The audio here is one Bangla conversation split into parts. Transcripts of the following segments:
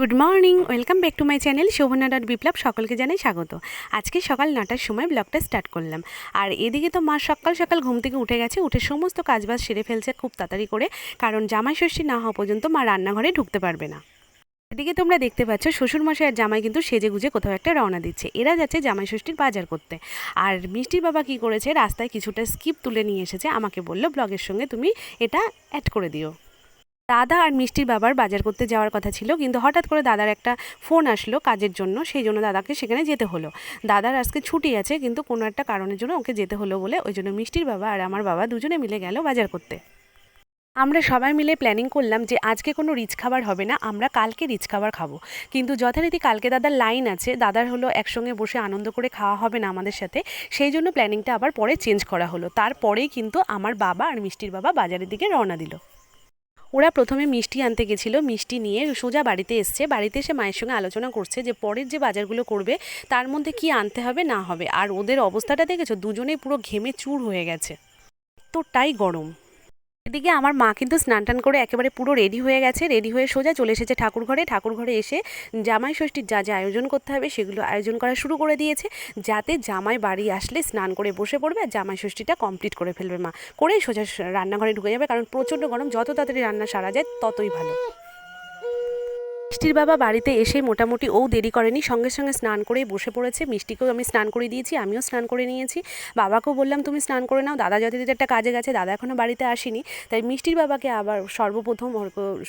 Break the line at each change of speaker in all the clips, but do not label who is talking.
Good morning, welcome back to my channel Shobhana dot Biplab, সকলকে জানাই স্বাগত। আজকে সকাল নটার সময় ব্লগটা স্টার্ট করলাম। আর এদিকে তো মা সকাল সকাল ঘুম থেকে উঠে গেছে, উঠে সমস্ত কাজবাজ সেরে ফেলছে খুব তাড়াতাড়ি করে, কারণ জামাই ষষ্ঠী না হওয়া পর্যন্ত মা রান্নাঘরে ঢুকতে পারবে না। এদিকে তোমরা দেখতে পাচ্ছ, শ্বশুরমশাই আর জামাই কিন্তু সেজে গুজে কোথাও একটা রওনা দিচ্ছে। এরা যাচ্ছে জামাই ষষ্ঠীর বাজার করতে। আর মিষ্টির বাবা কি করেছে, রাস্তায় কিছুটা স্কিপ তুলে নিয়ে এসেছে, আমাকে বলল, ব্লগের সঙ্গে তুমি এটা অ্যাড করে দিও। দাদা আর মিষ্টির বাবার বাজার করতে যাওয়ার কথা ছিল, কিন্তু হঠাৎ করে দাদার একটা ফোন আসলো কাজের জন্য, সেই জন্য দাদাকে সেখানে যেতে হলো। দাদার আজকে ছুটি আছে, কিন্তু কোনো একটা কারণের জন্য ওকে যেতে হলো বলে ওই জন্য মিষ্টির বাবা আর আমার বাবা দুজনে মিলে গেল বাজার করতে। আমরা সবাই মিলে প্ল্যানিং করলাম যে আজকে কোনো রিচ খাবার হবে না, আমরা কালকে রিচ খাবার খাব। কিন্তু যথারীতি কালকে দাদার লাইন আছে, দাদার হলো একসঙ্গে বসে আনন্দ করে খাওয়া হবে না আমাদের সাথে, সেই জন্য প্ল্যানিংটা আবার পরে চেঞ্জ করা হলো। তারপরেই কিন্তু আমার বাবা আর মিষ্টির বাবা বাজারের দিকে রওনা দিল। ওরা প্রথমে মিষ্টি আনতে গেছিল, মিষ্টি নিয়ে সোজা বাড়িতে এসছে। বাড়িতে এসে মায়ের সঙ্গে আলোচনা করছে যে পরের যে বাজারগুলো করবে, তার মধ্যে কি আনতে হবে, না হবে। আর ওদের অবস্থাটা দেখেছ? দুজনেই পুরো ঘেমে চুর হয়ে গেছে। তোটাই গরম। এদিকে আমার মা কিন্তু স্নান টান করে একেবারে পুরো রেডি হয়ে গেছে রেডি হয়ে সোজা চলে এসেছে ঠাকুর ঘরে। ঠাকুর ঘরে এসে জামাই ষষ্ঠীর যা যা আয়োজন করতে হবে সেগুলো আয়োজন করা শুরু করে দিয়েছে। যাতে জামাই বাড়ি আসলে স্নান করে বসে পড়বে আর জামাই ষষ্ঠীটা কমপ্লিট করে ফেলবে মা। করেই সোজা রান্নাঘরে ঢুকে যাবে, কারণ প্রচণ্ড গরম, যত তাড়াতাড়ি রান্না সারা যায় ততই ভালো। মিষ্টির বাবা বাড়িতে এসে মোটামুটি ও দেরি করেনি, সঙ্গে সঙ্গে স্নান করে বসে পড়েছে। মিষ্টিকেও আমি স্নান করে দিয়েছি, আমিও স্নান করে নিয়েছি। বাবাকেও বললাম, তুমি স্নান করে নাও, দাদা যতদিন একটা কাজে গেছে, দাদা এখনও বাড়িতে আসেনি। তাই মিষ্টির বাবাকে আবার সর্বপ্রথম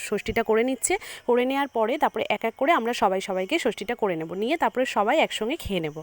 ষষ্ঠীটা করে নিচ্ছে। করে নেওয়ার পরে তারপরে এক এক করে আমরা সবাই সবাইকে ষষ্ঠীটা করে নেব। নিয়ে তারপরে সবাই একসঙ্গে খেয়ে নেব।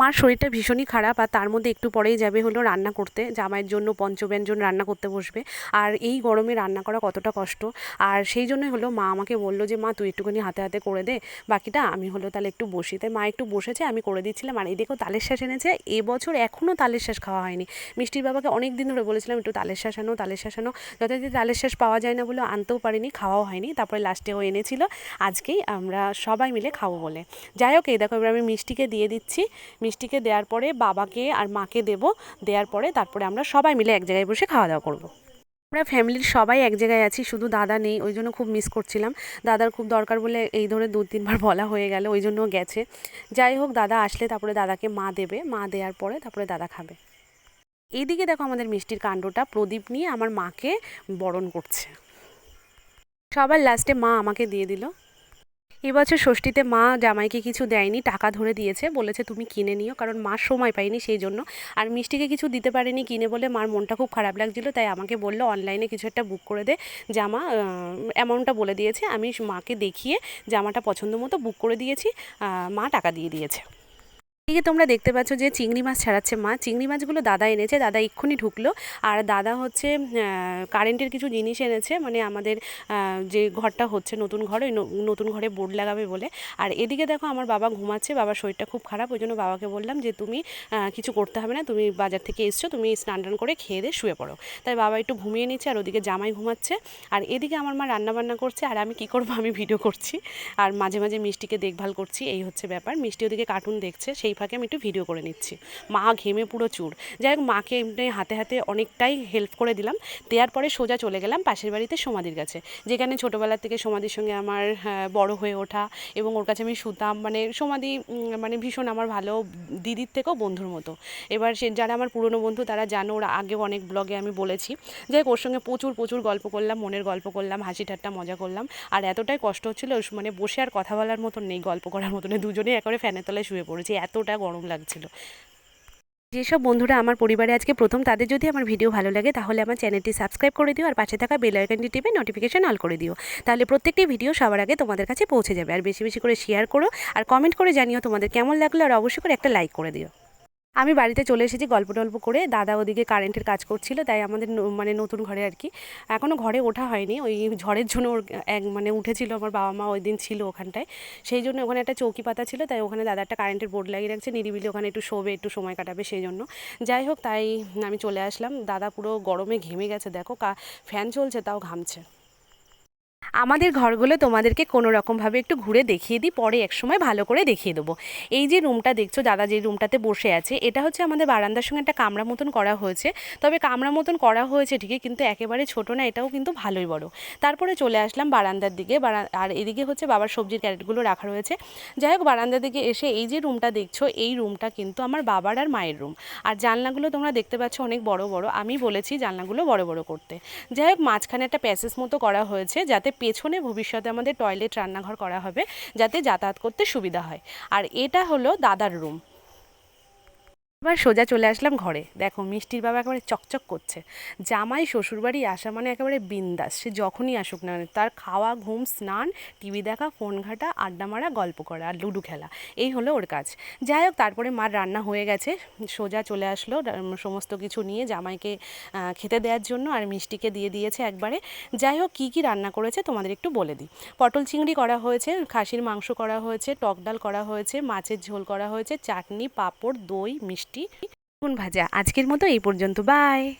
মার শরীরটা ভীষণই খারাপ আর তার মধ্যে একটু পরেই যাবে হলো রান্না করতে। জামাইয়ের জন্য পঞ্চব্যঞ্জন রান্না করতে বসবে। আর এই গরমে রান্না করা কতটা কষ্ট। আর সেই জন্যই হলো মা আমাকে বলল যে, মা, তুই একটুখানি হাতে হাতে করে দে। বাকিটা আমি হলো তাহলে একটু বসি। তাই মা একটু বসেছে, আমি করে দিচ্ছিলাম। আর এই দেখো তালের শ্বাস এনেছে। এবছর এখনও তালের শ্বাস খাওয়া হয়নি। মিষ্টির বাবাকে অনেক দিন ধরে বলেছিলাম, একটু তালের শ্বাস আনো, তালের শ্বাস আনো। যথারীতি তালের শ্বাস পাওয়া যায় না বলে আনতেও পারিনি, খাওয়াও হয়নি। তারপরে লাস্টে ও এনেছিল। আজকেই আমরা সবাই মিলে খাব বলে। যাই হোক, এই দেখো এবার আমি মিষ্টিকে দিয়ে দিচ্ছি। মিষ্টিকে দেওয়ার পরে বাবাকে আর মাকে দেব। দেওয়ার পরে তারপরে আমরা সবাই মিলে এক জায়গায় বসে খাওয়া দাওয়া করব। আমরা ফ্যামিলির সবাই এক জায়গায় আছি, শুধু দাদা নেই, ওই জন্য খুব মিস করছিলাম। দাদার খুব দরকার বলে এই ধরে দু তিনবার বলা হয়ে গেল, ওই জন্য গেছে। যাই হোক, দাদা আসলে তারপরে দাদাকে মা দেবে। মা দেওয়ার পরে তারপরে দাদা খাবে। এইদিকে দেখো আমাদের মিষ্টির কাণ্ডটা, প্রদীপ নিয়ে আমার মাকে বরণ করছে। সবার লাস্টে মা আমাকে দিয়ে দিল। এবছর ষষ্ঠীতে মা জামাইকে কিছু দেয়নি, টাকা ধরে দিয়েছে, বলেছে তুমি কিনে নিও, কারণ মা সময় পায়নি সেই জন্য। আর মিষ্টিকে কিছু দিতে পারেনি কিনে বলে মার মনটা খুব খারাপ লাগছিল, তাই আমাকে বলল অনলাইনে কিছু একটা বুক করে দে, জামা অ্যামাউন্টটা বলে দিয়েছে, আমি মাকে দেখিয়ে জামাটা পছন্দ মতো বুক করে দিয়েছি মা টাকা দিয়ে দিয়েছে। এদিকে তোমরা দেখতে পাচ্ছ যে চিংড়ি মাছ ছাড়াচ্ছে মা। চিংড়ি মাছগুলো দাদা এনেছে, দাদা এক্ষুনি ঢুকলো। আর দাদা হচ্ছে কারেন্টের কিছু জিনিস এনেছে মানে আমাদের যে ঘরটা হচ্ছে নতুন ঘর, ওই নতুন ঘরে বোর্ড লাগাবে বলে। আর এদিকে দেখো আমার বাবা ঘুমাচ্ছে, বাবার শরীরটা খুব খারাপ, ওই জন্য বাবাকে বললাম যে তুমি কিছু করতে হবে না, তুমি বাজার থেকে এসছো, তুমি স্নান টান করে খেয়ে দিয়ে শুয়ে পড়ো। তাই বাবা একটু ঘুমিয়ে নিচ্ছে, আর ওদিকে জামাই ঘুমাচ্ছে। আর এদিকে আমার মা রান্নাবান্না করছে, আর আমি কি করব, আমি ভিডিও করছি। আর মাঝে মাঝে মিষ্টিকে দেখভাল করছি, এই হচ্ছে ব্যাপার। মিষ্টি ওদিকে কার্টুন দেখছে, সেই ফাঁকে আমি একটু ভিডিও করে নিচ্ছি। মা ঘেমে পুরো চুর। যাই হোক, মাকে এমনি হাতে হাতে অনেকটাই হেল্প করে দিলাম। দেওয়ার পরে সোজা চলে গেলাম পাশের বাড়িতে সমাধির কাছে। যেখানে ছোটোবেলার থেকে সমাধির সঙ্গে আমার বড় হয়ে ওঠা এবং ওর কাছে আমি শুতাম মানে সমাধি মানে ভীষণ আমার ভালো দিদির থেকেও বন্ধুর মতো। এবার সে, যারা আমার পুরনো বন্ধু, তারা জানো, ওরা আগেও অনেক ব্লগে আমি বলেছি। যাই ওর সঙ্গে প্রচুর প্রচুর গল্প করলাম, মনের গল্প করলাম, হাসি ঠাট্টা মজা করলাম। আর এতটাই কষ্ট হচ্ছিল মানে বসে আর কথা বলার মতন নেই, গল্প করার মতন দুজনেই একেবারে ফ্যানের তলায় শুয়ে পড়েছি। এতটা গরম লাগছিল। যেসব বন্ধুরা আমার পরিবারে আজকে প্রথম, তাদের যদি আমার ভিডিও ভালো লাগে, তাহলে আমার চ্যানেলটি সাবস্ক্রাইব করে দিও আর পাশে থাকা বেল আইকনটি টিপে নোটিফিকেশন অল করে দিও। তাহলে প্রত্যেকটি ভিডিও সবার আগে তোমাদের কাছে পৌঁছে যাবে। আর বেশি বেশি করে শেয়ার করো আর কমেন্ট করে জানিও তোমাদের কেমন লাগল আর অবশ্যই করে একটা লাইক করে দিও। আমি বাড়িতে চলে এসেছি গল্প টল্প করে। দাদা ওদিকে কারেন্টের কাজ করছিল, তাই আমাদের মানে নতুন ঘরে আর কি। এখনও ঘরে ওঠা হয়নি, ওই ঝড়ের জন্য ওর এক মানে উঠেছিল আমার বাবা মা ওই দিন ছিল ওখানটায়। সেই জন্য ওখানে একটা চৌকি পাতা ছিল, তাই ওখানে দাদা একটা কারেন্টের বোর্ড লাগিয়ে রাখছে, নিরিবিলি ওখানে একটু শোবে, একটু সময় কাটাবে সেই জন্য। যাই হোক, তাই আমি চলে আসলাম। দাদা পুরো গরমে ঘেমে গেছে, দেখো কা ফ্যান চলছে, তাও ঘামছে। আমাদের ঘরগুলো তোমাদেরকে কোনো রকমভাবে একটু ঘুরে দেখিয়ে দিই, পরে এক সময় ভালো করে দেখিয়ে দেবো। এই যে রুমটা দেখছ, দাদা যে রুমটাতে বসে আছে, এটা হচ্ছে আমাদের বারান্দার সঙ্গে একটা কামরা মতন করা হয়েছে। তবে কামরা মতন করা হয়েছে ঠিকই, কিন্তু একেবারে ছোট না, এটাও কিন্তু ভালোই বড়। তারপরে চলে আসলাম বারান্দার দিকে আর এদিকে হচ্ছে বাবার সবজির ক্যারেটগুলো রাখা রয়েছে। যাই হোক, বারান্দার দিকে এসে এই যে রুমটা দেখছ, এই রুমটা কিন্তু আমার বাবার আর মায়ের রুম। আর জানলাগুলো তোমরা দেখতে পাচ্ছ অনেক বড় বড়, আমি বলেছি জানলাগুলো বড় বড় করতে। যাই হোক, মাঝখানে একটা প্যাসেজ মতো করা হয়েছে, যাতে পেছনে ভবিষ্যতে আমাদের টয়লেট রান্নাঘর করা হবে যাতে যাতায়াত করতে সুবিধা হয়। আর এটা হলো দাদার রুম এবার সোজা চলে আসলাম ঘরে। দেখো, মিষ্টির বাবা একেবারে চকচক করছে। জামাই শ্বশুরবাড়ি আসা মানে একেবারে বিন্দাস। সে যখনই আসুক না তার খাওয়া, ঘুম, স্নান, টিভি দেখা, ফোন ঘাটা, আড্ডা মারা, গল্প করা আর লুডো খেলা, এই হলো ওর কাজ। যাই হোক, তারপরে মার রান্না হয়ে গেছে। সোজা চলে আসলো সমস্ত কিছু নিয়ে জামাইকে খেতে দেওয়ার জন্য আর মিষ্টিকে দিয়ে দিয়েছে একবারে। যাই হোক, কী কী রান্না করেছে তোমাদের একটু বলে দিই। পটল চিংড়ি করা হয়েছে, খাসির মাংস করা হয়েছে, টক ডাল করা হয়েছে, মাছের ঝোল করা হয়েছে, চাটনি, পাঁপড়, দই, মিষ্টি বেগুন ভাজা। আজকের মতো এই পর্যন্ত। বাই।